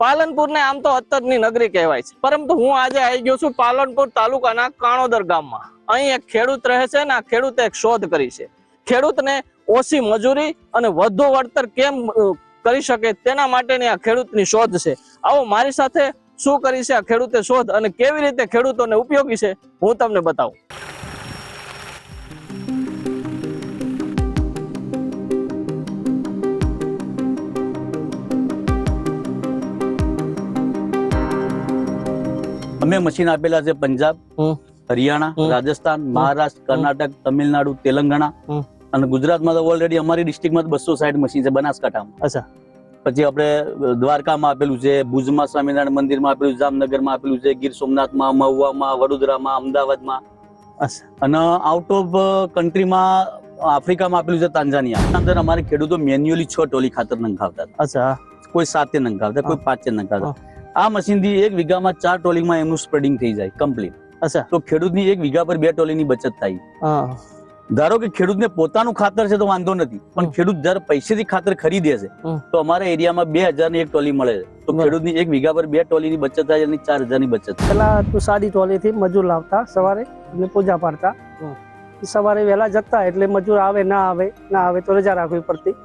પાલનપુર ને આમ તો અત્તરની નગરી કહેવાય છે. પરંતુ હું આજે આવી ગયો છું પાલનપુર તાલુકાના કાણોદર ગામમાં. અહીં એક ખેડૂત રહે છે ને આ ખેડૂતે એક શોધ કરી છે. ખેડૂતને ઓછી મજૂરી અને વધુ વળતર કેમ કરી શકે તેના માટેની આ ખેડૂતની શોધ છે. આવો મારી સાથે શું કરી છે આ ખેડૂતે શોધ અને કેવી રીતે ખેડૂતોને ઉપયોગી છે હું તમને બતાવું. અમે મશીન આપેલા છે પંજાબ હરિયાણા રાજસ્થાન મહારાષ્ટ્ર કર્ણાટક તમિલનાડુ તેલંગાણા અને ગુજરાતમાં તો ઓલરેડી અમારી ડિસ્ટ્રિક્ટમાં બસો સાઈઠ મશીન છે બનાસકાંઠામાં. અચ્છા. પછી આપણે દ્વારકામાં આપેલું છે ભુજમાં સ્વામિનારાયણ મંદિરમાં આપેલું છે જામનગરમાં આપેલું છે ગીર સોમનાથમાં મહુવામાં વડોદરામાં અમદાવાદમાં. અને આઉટ ઓફ કન્ટ્રીમાં આફ્રિકામાં આપેલું છે તાંઝાનિયા. અંદર અમારે ખેડૂતો મેન્યુઅલી છ ટોલી ખાતર નંખાવતા હતા. અચ્છા. કોઈ સાતે નંખાવતા કોઈ પાંચે નંખાવતા. આ મશીનથી એક વીઘામાં ચાર ટોલીમાં એમનું સ્પ્રેડિંગ થઈ જાય કમ્પ્લીટ અચ્છા. તો ખેડૂતની એક વીઘા પર બે ટોલીની બચત થાય. ધારો કે ખેડૂતને પોતાનું ખાતર છે તો વાંધો નથી પણ ખેડૂત જયારે પૈસેથી ખાતર ખરીદે છે તો અમારા એરિયામાં બે હજારની એક ટોલી મળે છે. તો. ખેડૂતની એક વીઘા પર બે ટોલીની બચત થાય અને ચાર હજારની બચત પેલા તો સાદી ટોલીથી મજૂર લાવતા સવારે અને પૂજા પાડતા. સવારે વહેલા જતા એટલે મજૂર આવે ના આવે ના આવે તો રજા રાખવી પડતી.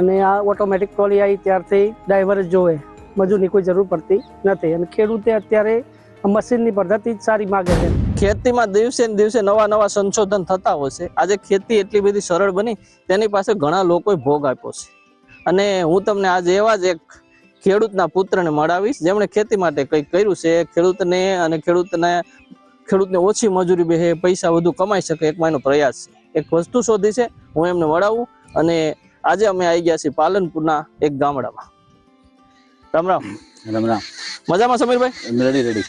અને આ ઓટોમેટિક ટોલી આવી ત્યારથી ડ્રાઈવર જ જોવે. મજૂરની કોઈ જરૂર પડતી નથી. અને ખેડૂતે અત્યારે મશીનની પદ્ધતિ સારી માગે છે. ખેતીમાં દિવસે ને દિવસે નવા નવા સંશોધન થતા હોય છે. આજે ખેતી એટલી બધી સરળ બની, તેની પાસે ઘણા લોકોએ ભોગ આપ્યો છે. અને હું તમને આજે એવા જ એક ખેડૂતના પુત્રને મળાવીશ, જેમણે ખેતી માટે કંઈક કર્યું છે. ખેડૂતને અને ખેડૂતને ખેડૂતને ઓછી મજૂરી બે પૈસા વધુ કમાઈ શકે એક માયનો પ્રયાસ છે. એક વસ્તુ શોધી છે, હું એમને મળાવું. અને આજે અમે આવી ગયા છીએ પાલનપુરના એક ગામડામાં. રામ રામ. રામ રામ. મજામાં સમીરભાઈ? રેડી રેડી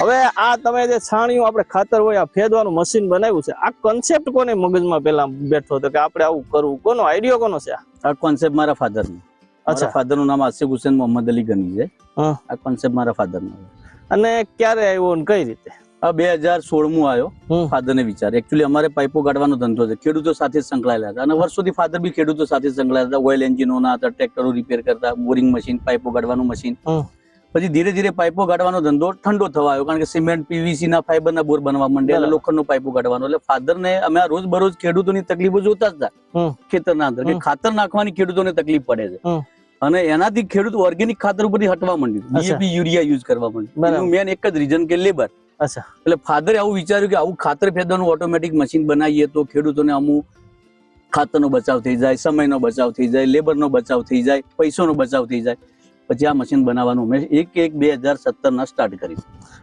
હવે આ તમે જે છાણિયું આપણે ખાતર હોય આ ફેદવાનું મશીન બનાવ્યું છે આ કન્સેપ્ટ કોને મગજમાં પેલા બેઠો હતો કે આપણે આવું કરવું? કોનો આઈડિયો કોનો છે આ? કોન્સેપ્ટ મારા ફાધર નો. અચ્છા. ફાધરનું નામ આસિફ હુસેન મોહમ્મદ અલી ગની છે. આ કોન્સેપ્ટ મારા ફાધર નો અને ક્યારે આવ્યો અને કઈ રીતે? બે હજાર સોળમું આવ્યો હમ. ફાધર ને વિચાર એકચ્યુઅલી અમારે પાઇપો કાઢવાનો ધંધો છે. ખેડૂતો સાથે સંકળાયેલા હતા. અને વર્ષોથી ફાધર બી ખેડૂતો સાથે સંકળાયેલા હતા. ઓઇલ એન્જિનો ના હતા ટ્રેક્ટરો રિપેર કરતા બોરિંગ મશીન પાઇપો કાઢવાનું મશીન પછી ધીરે ધીરે પાઇપો કાઢવાનો ધંધો ઠંડો થવા આવ્યો. કારણ કે સિમેન્ટ પીવીસી ના ફાઈબર ના બોર બનવા માંડ્યા. લોખંડનો પાઇપો કાઢવાનો. એટલે ફાધર ને અમે આ રોજ બરોજ ખેડૂતોની તકલીફો જોતા જ. હતા. ખેતરના અંદર કે ખાતર નાખવાની ખેડૂતોને તકલીફ પડે છે. અને એનાથી ખેડૂત ઓર્ગેનિક ખાતર ઉપરથી હટવા માંડ્યું. ડીએપી યુરિયા યુઝ કરવા માંડ્યું. મેન એક જ રીઝન કે લેબર અચ્છા. એટલે ફાધરે આવું વિચાર્યું કે આવું ખાતર ફેદવાનું ઓટોમેટિક મશીન બનાવીએ તો ખેડૂતોને અમુક ખાતરનો બચાવ થઈ જાય સમયનો બચાવ થઈ જાય લેબરનો બચાવ થઈ જાય પૈસાનો બચાવ થઈ જાય. પછી આ મશીન બનાવવાનું મેં એક એક બે હજાર સત્તરના સ્ટાર્ટ કરી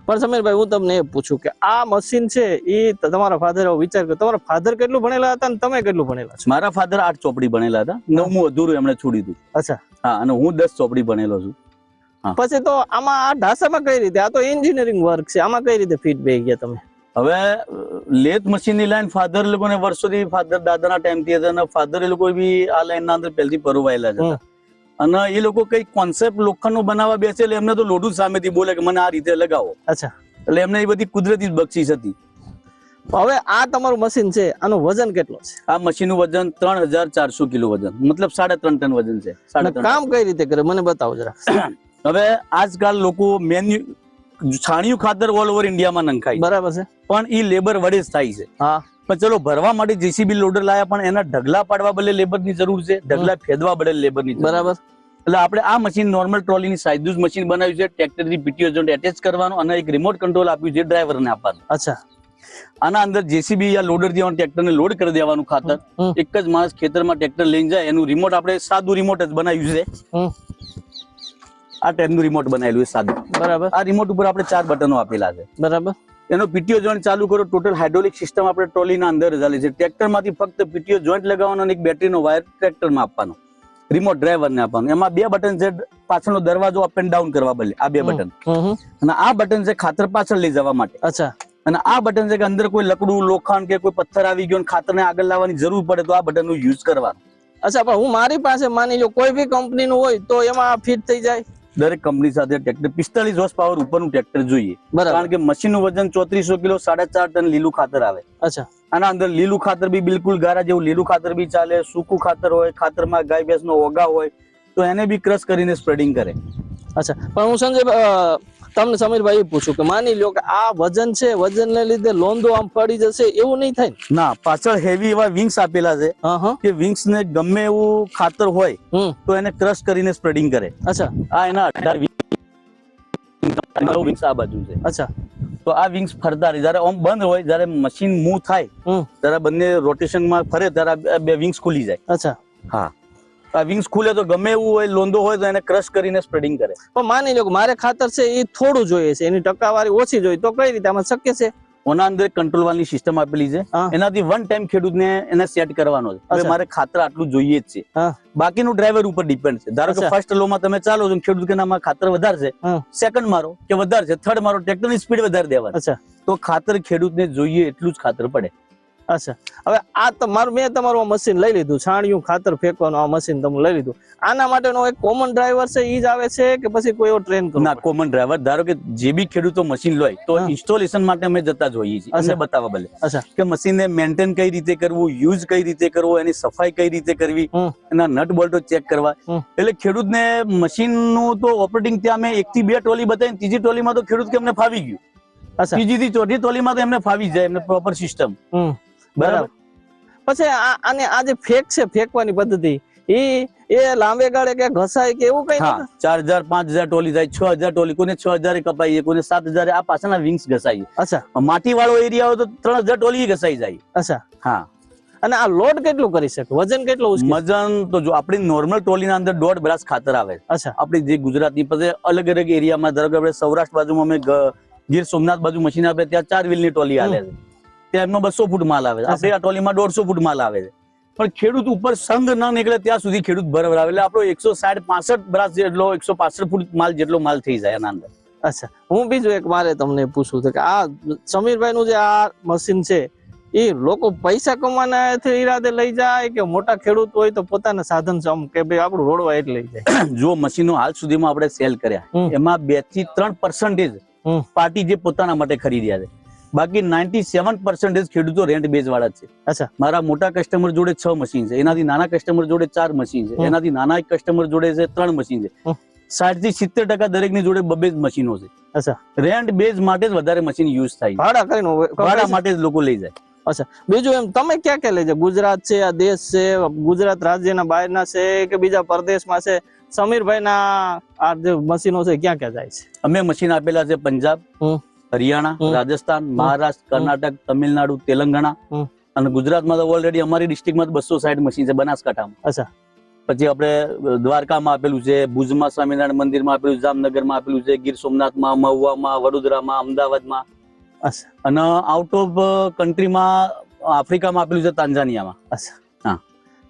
પણ સમીરભાઈ હું તમને એ પૂછું કે આ મશીન છે એ તમારા ફાધર વિચાર કર્યો. તમારા ફાધર કેટલું ભણેલા હતા અને તમે કેટલું ભણેલા છો? મારા ફાધર આઠ ચોપડી ભણેલા હતા. નવમું અધૂરું એમણે છોડી દીધું. અચ્છા. હા અને હું દસ ચોપડી ભણેલો છું. પછી તો આમાં આ ઢાસામાં કઈ રીતે? આ તો એન્જિનિયરિંગ વર્ક છે. આમાં કઈ રીતે ફિટ બે ગયા તમે? હવે લેથ મશીનની લાઈન ફાધર લોકોને વર્ષોથી ફાધર દાદાના ટાઈમથી હતા અને ફાધર એ લોકો બી આ લાઈન ના અંદર પહેલથી પરોવાયેલા છે અને એ લોકો કઈ કોન્સેપ્ટ લોખંડનું બનાવવા બેસે એટલે એમને તો લોઢું સામેથી બોલે કે મને આ રીતે લગાવો. અચ્છા. એટલે એમને એ બધી કુદરતી જ બક્ષિસ હતી. હવે આ તમારું મશીન છે. આનું વજન કેટલું છે? આ મશીનનું વજન ત્રણ હજાર ચારસો કિલો વજન. મતલબ સાડા ત્રણ ટન વજન છે. કામ કઈ રીતે કરે? મને બતાવો જરા. હવે આજકાલ લોકો મેન્યુ છાણિયું ખાતર ઓલ ઓવર ઇન્ડિયામાં નંખાય બરાબર છે. પણ એ લેબર વડે જ થાય છે. હા. પણ ચલો ભરવા માટે જેસીબી લોડર લાયા પણ એના ઢગલા પાડવા બદલે લેબરની જરૂર છે. ઢગલા ફેદવા બદલે લેબરની બરાબર. એટલે આપણે આ મશીન નોર્મલ ટ્રોલીની સાઈઝ મશીન બનાવ્યું છે. ટ્રેક્ટરથી પીટીઓ જોઈન્ટ એટેચ કરવાનું અને એક રિમોટ કંટ્રોલ આપ્યું છે ડ્રાઈવરને આપવાનું. અચ્છા. આના અંદર જેસીબી યા લોડરથી ટ્રેક્ટર ને લોડ કરી દેવાનું ખાતર. એક જ માણસ ખેતરમાં ટ્રેક્ટર લઈને જાય એનું રિમોટ આપણે સાદું રિમોટ જ બનાવ્યું છે. આ ટાઈપનું રિમોટ બનાવેલું છે સાદું. બરાબર. આ રિમોટ ઉપર આપણે ચાર બટનો આપેલા છે. બરાબર. એનો પીટીઓ જોઈન્ટ ચાલુ કરો ટોટલ હાઇડ્રોલિક સિસ્ટમ આપણે ટ્રોલીના અંદર ચાલે છે. ટ્રેક્ટરમાંથી ફક્ત પીટીઓ જોઈન્ટ લગાવવાનો અને એક બેટરીનો વાયર ટ્રેક્ટરમાં આપવાનો. રિમોટ ડ્રાઈવરને આપવાનું. એમાં બે બટન છે પાછળનો દરવાજો અપ એન્ડ ડાઉન કરવા બદલે આ બે બટન. અને આ બટન છે ખાતર પાછળ લઈ જવા માટે. અચ્છા. અને આ બટન છે કે અંદર કોઈ લકડું લોખંડ કે કોઈ પથ્થર આવી ગયો ખાતરને આગળ લાવવાની જરૂર પડે તો આ બટનનો યુઝ કરવાનો. અચ્છા પણ હું મારી પાસે માની લો કોઈ બી કંપનીનું હોય તો એમાં ફિટ થઈ જાય. દરેક કંપની સાથે ટ્રેક્ટર પિસ્તાલીસ હોર્સ પાવર ઉપરનું ટ્રેક્ટર જોઈએ. કારણ કે મશીનનું વજન ચોત્રીસો કિલો સાડા ચાર ટન લીલું ખાતર આવે. અચ્છા. આના અંદર લીલું ખાતર બી બિલકુલ ગારા જેવું લીલું ખાતર બી ચાલે સૂકું ખાતર હોય ખાતરમાં ગાય ભેંસનો ઓગા હોય તો એને બી ક્રશ કરીને સ્પ્રેડિંગ કરે. અચ્છા. પણ હું સંજય અ, તમને સમીરભાઈ પૂછું કે માની લો કે આ વજન છે વજનને લીધે લોંદો આમ પડી જશે એવું નહીં થાય ના? પાછળ હેવી એવા વિંગ્સ આપેલા છે કે વિંગ્સ ને ગમે એવું ખાતર હોય તો એને ક્રશ કરીને સ્પ્રેડિંગ કરે. અચ્છા. આ એના અઢાર વિંગ્સ આ બાજુ છે. અચ્છા. તો આ વિંગ્સ ફરતા રહે. જયારે આમ બંધ હોય જ્યારે મશીન મૂવ થાય ત્યારે બંને રોટેશનમાં ફરે ત્યારે બે વિંગ્સ ખુલી જાય. અચ્છા. હા. વિંગ્સ ખુલે તો ગમે એવું હોય લોંદો હોય તો એને ક્રશ કરીને સ્પ્રેડિંગ કરે. પણ માની લો કે મારે ખાતર છે એ થોડું જોઈએ છે એની ટકાવારી ઓછી જોઈએ તો કઈ રીતે? આમાં શક્ય છે? ઓના અંદર કંટ્રોલ વાળની સિસ્ટમ આપેલી છે. એનાથી વન ટાઈમ ખેડૂતને એને સેટ કરવાનો છે. હવે મારે ખાતર આટલું જોઈએ જ છે. બાકીનું ડ્રાઈવર ઉપર ડિપેન્ડ છે. ધારો કે ફર્સ્ટ લો માં તમે ચાલો છો ખેડૂત કે નામાં ખાતર વધારે છે સેકન્ડ મારો કે વધારે છે થર્ડ મારો ટ્રેક્ટરની સ્પીડ વધારે દેવાની. તો ખાતર ખેડૂતને જોઈએ એટલું જ ખાતર પડે. અચ્છા. હવે આ તમારું મેં તમારું મશીન લઈ લીધું છાણિયું ખાતર ફેંકવાનું આ મશીન તમે લઈ લીધું. આના માટેનો એક કોમન ડ્રાઈવર છે એ જ આવે છે કે પછી કોઈ એવો ટ્રેન ના કોમન ડ્રાઈવર ધારો કે જે બી ખેડૂતો મશીન લોય તો ઇન્સ્ટોલેશન માટે અમે જતા જોઈએ છીએ. અમને બતાવવા ભલે અચ્છા. કે મશીનને મેન્ટેન કઈ રીતે કરવું યુઝ કઈ રીતે કરવું એની સફાઈ કઈ રીતે કરવી એના નટ બોલ્ટો ચેક કરવા. એટલે ખેડૂતને મશીનનું તો ઓપરેટિંગ ત્યાં અમે એક થી બે ટોલી બતાવી ત્રીજી ટોલીમાં તો ખેડૂત કે અમને ફાવી ગયું. બીજી ત્રીજી થી ચોથી ટોલીમાં તો એમને ફાવી જાય એમને પ્રોપર સિસ્ટમ બરાબર. પછી આ આને આ જે ફેંક છે ફેંકવાની પદ્ધતિ એ એ લાંબે ગાળે કે ઘસાય કે એવું કઈ હા ચાર હજાર પાંચ હજાર ટોલી જાય છ હજાર ટોલી કોને છ હજાર કપાઈએ કોને સાત હજાર આ પાછળના વિંગ્સ ઘસાઈએ. અચ્છા. માટી વાળો એરિયા હોય તો ત્રણ હજાર ટોલી ઘસાઈ જાય. અચ્છા. હા. અને આ લોડ કેટલું કરી શકે? વજન કેટલું વજન તો જો આપણી નોર્મલ ટોલીના અંદર દોઢ બ્રાસ ખાતર આવે. અચ્છા. આપણી જે ગુજરાતની પછી અલગ અલગ એરિયામાં ધારો કે આપણે સૌરાષ્ટ્ર બાજુમાં અમે ગીર સોમનાથ બાજુ મશીન આપે ત્યાં ચાર વ્હીલની ટોલી આવે એમનો બસો ફૂટ માલ આવે છે. આપણે આ ટોલીમાં દોઢસો ફૂટ માલ આવે છે. પણ ખેડૂત ઉપર સંઘ ન નીકળે ત્યાં સુધી ખેડૂત બરાબર આવે એટલે આપણો એકસો સાઠ પાસઠ બ્રાસ જેટલો એકસો પાસઠ ફૂટ માલ જેટલો માલ થઈ જાય એના અંદર. અચ્છા. હું બીજું એક મારે તમને પૂછવું કે આ સમીરભાઈ નું જે આ મશીન છે એ લોકો પૈસા કમાવાના ઈરાદે લઈ જાય કે મોટા ખેડૂત હોય તો પોતાના સાધન સમ કે ભાઈ આપણું રોડવા એટલે લઈ જાય. જો મશીનો હાલ સુધીમાં આપણે સેલ કર્યા એમાં બેથી ત્રણ પર્સન્ટેજ પાર્ટી જે પોતાના માટે ખરીદ્યા છે. બાકી નાઇન્ટી સેવન પર્સન્ટેજ ખેડૂતો રેન્ટ બેઝ વાળા છે. અચ્છા. મારા મોટા કસ્ટમર જોડે છ મશીન છે. એનાથી નાના કસ્ટમર જોડે ચાર મશીન છે. એનાથી નાના કસ્ટમર જોડે છે ત્રણ મશીન છે. સાઠથી સિત્તેર ટકા દરેકની જોડે બબે જ મશીનો છે. અચ્છા. રેન્ટ બેઝ માટે જ વધારે મશીન યુઝ થાય ભાડા કરીને ભાડા માટે જ લોકો લઈ જાય. અચ્છા. બીજું એમ તમે ક્યાં ક્યાં લઈ જાય ગુજરાત છે આ દેશ છે ગુજરાત રાજ્યના બહારના છે કે બીજા પરદેશમાં છે? સમીરભાઈ ના આ જે મશીનો છે ક્યાં ક્યાં જાય છે? અમે મશીન આપેલા છે પંજાબ. હરિયાણા રાજસ્થાન મહારાષ્ટ્ર કર્ણાટક તમિલનાડુ તેલંગાણા. અને ગુજરાતમાં તો ઓલરેડી અમારી ડિસ્ટ્રિક્ટમાં બસો સાઈઠ મશીન છે બનાસકાંઠામાં. અચ્છા. પછી આપણે દ્વારકામાં આપેલું છે ભુજમાં સ્વામિનારાયણ મંદિરમાં આપેલું જામનગરમાં આપેલું છે ગીર સોમનાથમાં મહુવામાં વડોદરામાં અમદાવાદમાં. અને આઉટ ઓફ કન્ટ્રીમાં આફ્રિકામાં આપેલું છે તાંઝાનિયામાં. અચ્છા. હા.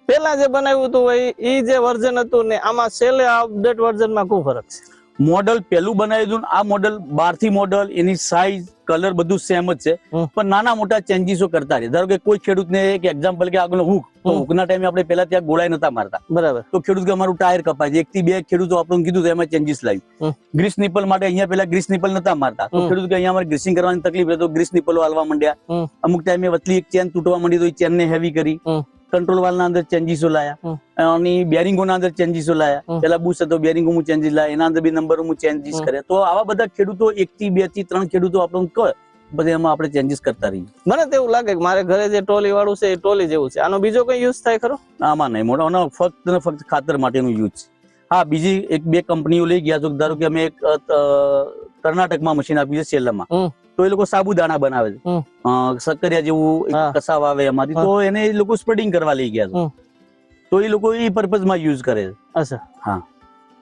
પેલા જે બનાવ્યું હતું એ જે વર્ઝન હતું ને આમાં છેલ્લે અપડેટ વર્ઝનમાં શું ફરક છે? મોડલ પેલું બનાવી દીધું આ મોડલ બારથી મોડલ એની સાઇઝ કલર બધું સેમ જ છે. પણ નાના મોટા ચેન્જીસો કરતા રહે ધારો કે કોઈ ખેડૂતને એક એક્ઝામ્પલ કે આગળ હુક તો. હુકના ટાઈમે આપણે પેલા ત્યાં ગોળાઈ નતા મારતા. બરાબર. તો ખેડૂત કે અમારું ટાયર કપાય છે. એક થી બે ખેડૂતો આપણને કીધું એમાં ચેન્જીસ. લાવ્યું. ગ્રીસ નિપલ માટે અહીંયા પેલા ગ્રીસ નિપલ નતા મારતા. તો ખેડૂત કે અહીંયા અમારે ગ્રીસિંગ કરવાની તકલીફ રહે તો ગ્રીસ નિપલો હાલવા માંડ્યા. અમુક ટાઈમે વચલી એક ચેન તૂટવા માંડી તો એ ચેન ને હેવી કરી. કંટ્રોલ વાલના અંદર ચેન્જીસો લાયા. અને બેરિંગોના અંદર ચેન્જીસો લાયા. પેલા બુશ હતો બેરિંગો હું ચેન્જીસ લાયા એના અંદર બી નંબર હું ચેન્જીસ. કરે તો આવા બધા ખેડૂતો એક થી બેથી ત્રણ ખેડૂતો આપણને કહે પછી એમાં આપણે ચેન્જીસ કરતા રહીએ. મને તો એવું લાગે કે મારે ઘરે જે ટોલી વાળું છે એ ટોલી જેવું છે. આનો બીજો કઈ યુઝ થાય ખરો? આમાં નહીં. મોટા આનો ફક્ત ને ફક્ત ખાતર માટેનું યુઝ છે. હા બીજી એક બે કંપનીઓ લઈ ગયા તો ધારો કે અમે એક કર્ણાટકમાં મશીન આપ્યું છે સેલમમાં હમ. તો એ લોકો સાબુદાણા બનાવે છે. સક્કરિયા જેવું. કસાવ આવે એમાંથી. તો એને એ લોકો સ્પ્રેડિંગ કરવા લઈ ગયા છે. તો એ લોકો એ પર્પઝમાં યુઝ કરે છે. અચ્છા. હા.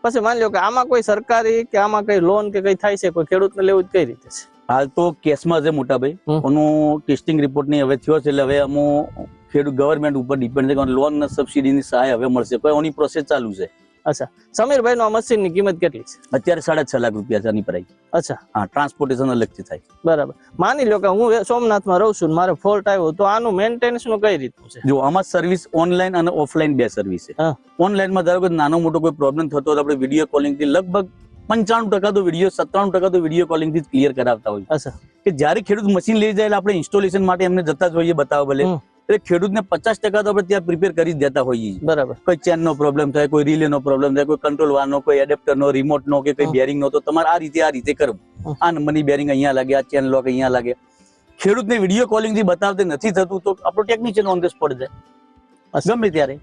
પછી માની લો કે આમાં કોઈ સરકારી કે આમાં કઈ લોન કે કઈ થાય છે? કોઈ ખેડૂતને લેવું કઈ રીતે છે? હાલ તો કેસમાં છે મોટા ભાઈ. એનું ટેસ્ટિંગ રિપોર્ટની હવે થયો છે એટલે હવે અમુક ખેડૂત ગવર્મેન્ટ ઉપર ડિપેન્ડ છે લોન સબસિડી ની સહાય હવે મળશે. કોઈ એની પ્રોસેસ ચાલુ છે. અચ્છા. સમીરભાઈ નો મશીનની કિંમત કેટલી છે? અત્યારે સાડા છ લાખ રૂપિયા છે આની પ્રાઇસ અચ્છા. હા ટ્રાન્સપોર્ટેશન અલગથી થાય. બરાબર. માની લો કે હું સોમનાથમાં રહું છું મારે ફોલ્ટ આવ્યો તો આનું મેન્ટેનન્સનું કઈ રીતનું છે? જો આમાં સર્વિસ ઓનલાઈન અને ઓફલાઈન બે સર્વિસ છે. ઓનલાઈનમાં ધારો કે નાનો મોટો કોઈ પ્રોબ્લેમ થતો હોય તો આપણે વીડિયો કોલિંગથી લગભગ પંચાણું ટકા તો વીડિયો સત્તાણું ટકા તો વીડિયો કોલિંગથી ક્લિયર કરાવતા હોય કે જ્યારે ખેડૂત મશીન લઈ જાય આપણે ઇન્સ્ટોલેશન માટે એમને જતા જ હોઈએ બતાવો ભલે. એટલે ખેડૂતને પચાસ ટકા તો આપણે ત્યાં પ્રિપેર કરી દેતા હોઈએ બરાબર. કોઈ ચેન નો પ્રોબ્લેમ થાય કોઈ રિલે નો પ્રોબ્લેમ થાય કોઈ કંટ્રોલ વાનો કોઈ એડેપ્ટર નો રિમોટ નો કે કોઈ બેરિંગ નો તો તમારે આ રીતે આ રીતે કરવું. આ નંબરની બેરિંગ અહીંયા લાગે આ ચેન લોક અહીંયા લાગે. ખેડૂતને વીડિયો કોલિંગથી બતાવતે નથી થતું તો આપણો ટેકનિશિયન ઓન ધ સ્પોટ જાય. ગમે ત્યારે.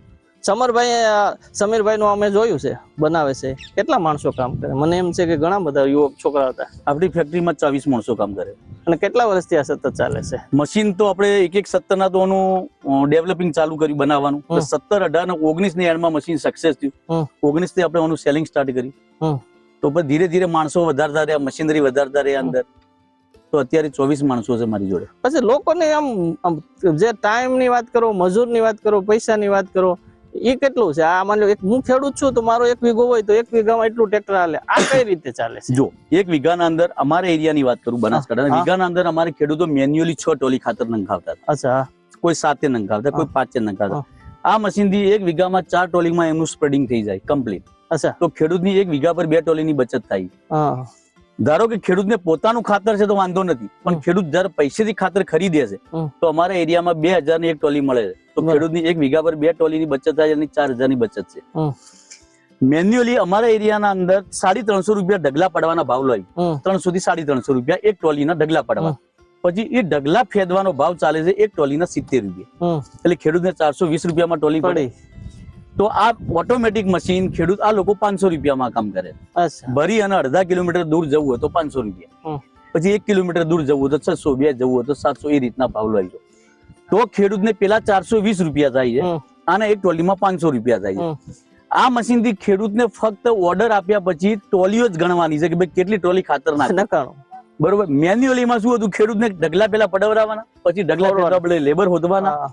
સમરભાઈ આ સમીરભાઈ નું અમે જોયું છે બનાવે છે. કેટલા માણસો કામ કરે? મને એમ છે કે ઘણા બધા યુવક છોકરા હતા. આપણી ફેક્ટરીમાં ચોવીસ માણસો કામ કરે. અને કેટલા વર્ષથી આ સતત ચાલે છે? મશીન તો આપણે એક એક સત્તરના તો ડેવલપિંગ ચાલુ કર્યું બનાવવાનું. સત્તર અઢાર ને ઓગણીસની એન્ડમાં મશીન સક્સેસ થયું. ઓગણીસથી આપણે એનું સેલિંગ સ્ટાર્ટ કર્યું તો પછી ધીરે ધીરે માણસો વધારતા રહ્યા મશીનરી વધારતા રહ્યા અંદર. તો અત્યારે ચોવીસ માણસો છે મારી જોડે. પછી લોકોને આમ જે ટાઈમની વાત કરો મજૂરની વાત કરો પૈસા ની વાત કરો એ કેટલું છે? આ માની એક હું ખેડૂત છું તો મારો એક વીઘો હોય તો એક વીઘામાં એટલું ટ્રેક્ટર હાલે. આ કઈ રીતે ચાલે છે? જો એક વીઘાના અંદર અમારા એરિયાની વાત કરું બનાસકાંઠા વીઘાના અંદર અમારે ખેડૂતો મેન્યુઅલી છ ટોલી ખાતર નંખાવતા હતા. અચ્છા કોઈ સાતે નંખાવતા કોઈ પાંચે નંખાવતા આ મશીનથી એક વીઘામાં ચાર ટોલીમાં એમનું સ્પ્રેડિંગ થઈ જાય કમ્પ્લીટ અચ્છા. તો ખેડૂતની એક વીઘા પર બે ટોલીની બચત થાય. ધારો કે ખેડૂતને પોતાનું ખાતર છે તો વાંધો નથી પણ ખેડૂત જયારે પૈસેથી ખાતર ખરીદે છે તો અમારા એરિયામાં બે હજારની એક ટોલી મળે છે. તો ખેડૂતની એક વીઘા પર બે ટોલીની બચત થાય એની ચાર હજારની બચત છે. મેન્યુઅલી અમારા એરિયાના અંદર સાડી ત્રણસો રૂપિયા ઢગલા પડવાના ભાવ લઈ ત્રણસો થી સાડી ત્રણસો રૂપિયા એક ટોલીના ઢગલા પડવા. પછી એ ઢગલા ફેદવાનો ભાવ ચાલે છે એક ટોલીના સિત્તેર રૂપિયા. એટલે ખેડૂતને ચારસો વીસ રૂપિયામાં ટોલી પડે. તો આ ઓટોમેટિક મશીન ખેડૂત આ લોકો પાંચસો રૂપિયામાં કામ કરે. ભરી અને અડધા કિલોમીટર દૂર જવું હોય તો પાંચસો રૂપિયા. પછી એક કિલોમીટર દૂર જવું હોય તો છસો બે જવું હોય તો સાતસો એ રીતના ભાવ લઈ લો તો ખેડૂતને પેલા ચારસો વીસ રૂપિયા થાય છે અને એક ટોલીમાં પાંચસો રૂપિયા થાય છે. આ મશીનથી ખેડૂતને ફક્ત ઓર્ડર આપ્યા પછી ટોલીઓ જ ગણવાની છે કે ભાઈ કેટલી ટોલી ખાતર ના બરોબર. મેન્યુઅલી માં શું હતું? ખેડૂતને ઢગલા પેલા પડવરાવાના પછી ઢગલા. લેબર હોદવાના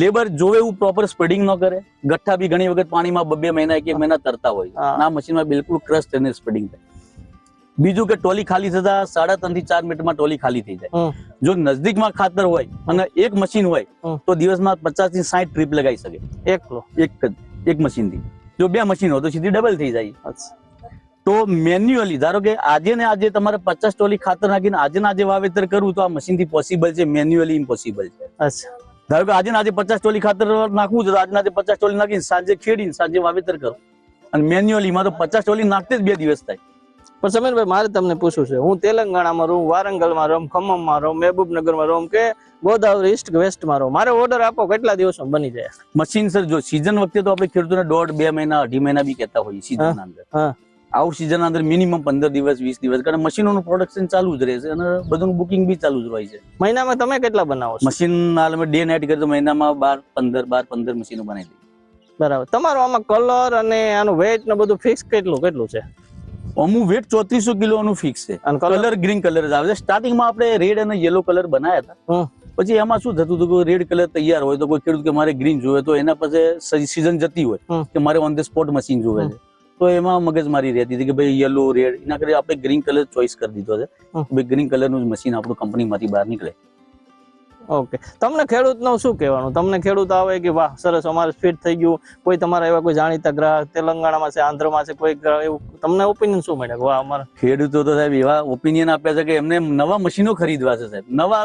લેબર જોવે એવું પ્રોપર સ્પ્રેડિંગ ન કરે. ગઠ્ઠા બી ઘણી વખત પાણીમાં બબે મહિના એક એક મહિના તરતા હોય આ મશીનમાં બિલકુલ ક્રશ થઈને સ્પ્રેડિંગ થાય. બીજું કે ટોલી ખાલી થતા સાડા ત્રણથી ચાર મિનિટમાં ટોલી ખાલી થઈ જાય. જો નજદીકમાં ખાતર હોય અને એક મશીન હોય તો દિવસમાં પચાસથી સાઠ ટ્રીપ લગાવી શકે. એકલો એક જ એક મશીનથી. જો બે મશીન હોય તો સીધી ડબલ થઈ જાય. તો મેન્યુઅલી ધારો કે આજે ને આજે તમારે પચાસ ટોલી ખાતર નાખીને આજે ને આજે વાવેતર કરવું તો આ મશીનથી પોસિબલ છે મેન્યુઅલી ઇમ્પોસિબલ છે. અચ્છા. ધારો કે આજે ને આજે પચાસ ટોલી ખાતર નાખવું છે તો આજે આજે પચાસ ટોલી નાખીને સાંજે ખેડીને સાંજે વાવેતર કરો. અને મેન્યુઅલી માં તો પચાસ ટોલી નાખતે જ બે દિવસ થાય. પણ સમીરભાઈ મારે તમને પૂછવું છે. હું તેલંગાણામાં રહું વારંગલમાં રહું ખમ્મમમાં રહું મહેબૂબનગરમાં રહું કે ગોદાવરી ઈસ્ટ વેસ્ટમાં રહું? મારે ઓર્ડર આપો કેટલા દિવસમાં બની જાય? મશીન સર જો સીઝન વખતે તો આપણે ખેડૂતોને દોઢ બે મહિના અઢી મહિના બી કહેતા હોઈએ સીઝન અંદર. આઉટ સીઝન અંદર મિનિમમ પંદર દિવસ વીસ દિવસ કારણ મશીનોનું પ્રોડક્શન ચાલુ જ રહેશે અને બધું બુકિંગ બી ચાલુ જ હોય છે. મહિનામાં તમે કેટલા બનાવો મશીન હાલ અમે ડે નાઇટ કરીએ તો મહિનામાં બાર પંદર બાર પંદર મશીનો બનાવી દઈએ. બરાબર. તમારો આમાં કલર અને આનું વેટ ને બધું ફિક્સ કેટલું કેટલું છે? અમુક વેટ ચોત્રીસો કિલોનું ફિક્સ છે. અને કલર ગ્રીન કલર જ આવે છે. સ્ટાર્ટિંગમાં આપણે રેડ અને યલો કલર બનાવ્યા હતા. પછી એમાં શું થતું હતું કે રેડ કલર તૈયાર હોય તો કોઈ ખેડૂત કે મારે ગ્રીન જોવે તો એના પાસે સીઝન જતી હોય. કે મારે ઓન ધ સ્પોટ મશીન જોવે છે. તો એમાં મગજ મારી રહેતી હતી કે ભાઈ યલો રેડ એના કરે આપણે ગ્રીન કલર ચોઈસ કરી દીધો છે. ભાઈ ગ્રીન કલરનું જ મશીન આપણું કંપનીમાંથી બહાર નીકળે. ઓકે તમને ખેડૂતનું શું કહેવાનું? તમને ખેડૂત આવે કે વાહ સરસ અમારે ફિટ થઈ ગયું. કોઈ તમારા એવા કોઈ જાણીતા ગ્રાહક તેલંગાણામાં છે આંધ્રમાં છે કોઈ એવું તમને ઓપિનિયન શું મળે? કે વાહ અમારે. ખેડૂતો તો સાહેબ એવા ઓપિનિયન આપ્યા છે કે એમને નવા મશીનો ખરીદવા છે સાહેબ. નવા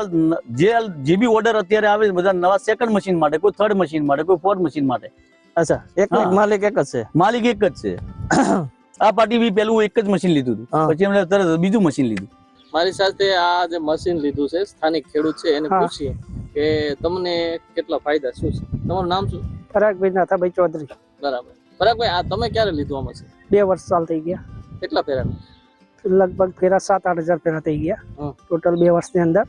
જે જે બી ઓર્ડર અત્યારે આવે છે બધા નવા સેકન્ડ મશીન માટે કોઈ થર્ડ મશીન માટે કોઈ ફોર્થ મશીન માટે. અચ્છા એક. માલિક એક જ છે? માલિક એક જ છે. આ પાર્ટી બી પેલું એક જ મશીન લીધું હતું. પછી એમણે તરત બીજું મશીન લીધું. મારી સાથે આ જે મશીન લીધું છે સ્થાનિક ખેડૂત છે એને પૂછીએ કે તમને કેટલા ફાયદા શું છે? તમારું નામ શું? પરાગભાઈ નાથાભાઈ ચૌધરી. બરાબર. પરાગભાઈ આ તમે ક્યારે લીધું આ મશીન બે વર્ષ સાલ થઈ ગયા. કેટલા ફેરા? લગભગ ફેરા સાત આઠ હજાર ફેરા થઈ ગયા. ટોટલ બે વર્ષની અંદર.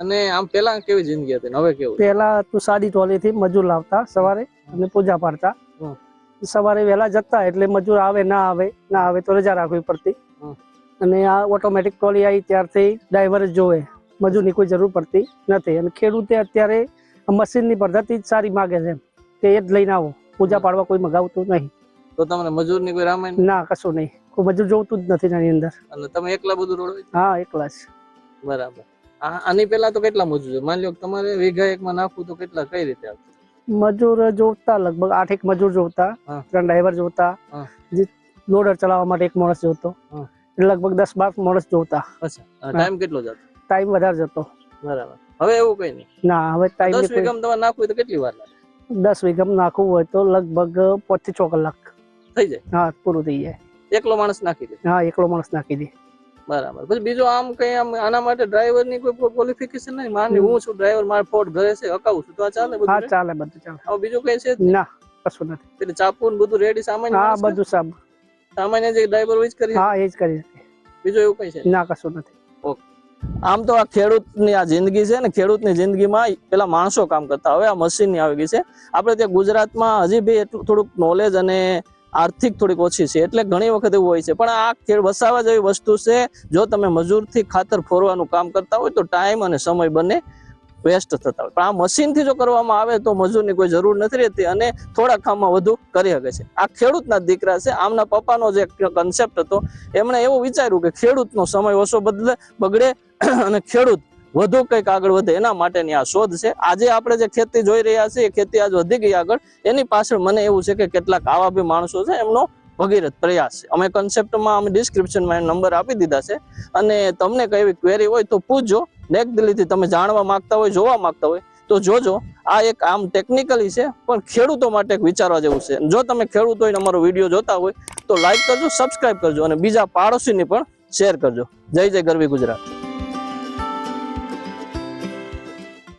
અને આમ પેલા કેવી જિંદગી હતી હવે કેવું? પેલા તો સાદી ટોલીથી મજૂર લાવતા સવારે અને પૂજા પાડતા. સવારે વહેલા જતા એટલે મજૂર આવે ના આવે ના આવે તો રજા રાખવી પડતી. અને આ ઓટોમેટિક ટ્રોલી આવી ત્યારથી ડ્રાઈવર જ જોવે. મજૂરની કોઈ જરૂર પડતી નથી. અને ખેડૂતે અત્યારે મશીનની પદ્ધતિ જ સારી માગે છે કે એ જ લઈને આવો. પૂજા પાડવા કોઈ મગાવતું નહીં. તો તમને મજૂરની કોઈ રામાયણ ના કશું નહીં. કોઈ મજૂર જોવતું જ નથી એની અંદર. અને તમે એકલા બધું રોડ હા એકલા જ. બરાબર. આની પહેલા તો કેટલા મજૂર છે? માની લો કે તમારે વીઘા એકમાં નાખવું તો કેટલા કઈ રીતે આવતું મજૂર જોતા લગભગ આઠ એક મજૂર જોતા ત્રણ ડ્રાઈવર જોતા લોડર ચલાવવા માટે એક માણસ જોતો. લગભગ દસ બાર માણસ જોતા. અચ્છા. ટાઈમ કેટલો જતો? ટાઈમ વધારે જતો. બરાબર. હવે એવું કઈ નહીં. ના હવે ટાઈમ દસ વીઘામાં તમારે નાખવું તો કેટલી વાર લાગે? દસ વીઘામાં નાખવું હોય તો લગભગ પાંચથી છ કલાક. થઈ જાય? હા પૂરું થઈ જાય. એકલો માણસ નાખી દે? હા એકલો માણસ નાખી દે. બરાબર. પછી બીજું આમ કઈ આમ આના માટે ડ્રાઈવરની કોઈ ક્વોલિફિકેશન નહીં? માની હું છું ડ્રાઈવર મારે ફોર્ટ ઘરે છે અકાઉ છું તો આ ચાલે હા ચાલે બધું ચાલે. હવે બીજું કઈ છે ના કશું નથી. એટલે ચાપુ ને બધું રેડી સામાન્ય હા બધું સાબ સામાન્ય જે ડ્રાઈવર હોય જ કરી હા એ જ કરી શકે. બીજું એવું કઈ છે ના કશું નથી. આમ તો આ ખેડૂતની આ જિંદગી છે ને ખેડૂતની જિંદગીમાં પેલા માણસો કામ કરતા. હવે આ મશીનની આવી ગઈ છે. આપણે ત્યાં ગુજરાતમાં હજી બી એટલું થોડુંક નોલેજ અને આર્થિક થોડીક ઓછી છે. એટલે ઘણી વખત એવું હોય છે. પણ આ ખેડ વસાવા જેવી વસ્તુ છે જો તમે મજૂરથી ખાતર ફોરવાનું કામ કરતા હોય તો ટાઈમ અને સમય બંને વેસ્ટ થતા હોય. પણ આ મશીનથી જો કરવામાં આવે તો મજૂરની કોઈ જરૂર નથી રહેતી અને થોડા કામમાં વધુ કરી શકે છે. આ ખેડૂતના દીકરા છે. આમના પપ્પાનો જે કન્સેપ્ટ હતો, એમણે એવું વિચાર્યું કે ખેડૂતનો સમય ઓછો બદલે, બગડે અને ખેડૂત વધુ કંઈક આગળ વધે. એના માટેની આ શોધ છે. આજે આપણે જે ખેતી જોઈ રહ્યા છીએ, એ ખેતી આજ વધી ગઈ આગળ. એની પાછળ મને એવું છે કે કેટલાક આવા બી માણસો છે, એમનો ભગીરથ પ્રયાસ છે. અમે કન્સેપ્ટમાં અમે ડિસ્ક્રિપ્શનમાં નંબર આપી દીધા છે. અને તમને કઈ એવી ક્વેરી હોય તો પૂછજો. નેક દિલ્હીથી તમે જાણવા માંગતા હોય, જોવા માંગતા હોય, તો જોજો, આ એક આમ ટેકનિકલી છે, પણ ખેડૂતો માટે વિચારવા જેવું છે. જો તમે ખેડૂત અમારો વીડિયો જોતા હોય, તો લાઈક કરજો સબસ્ક્રાઇબ કરજો, અને બીજા પાડોશીને પણ શેર કરજો. જય જય ગરવી ગુજરાત.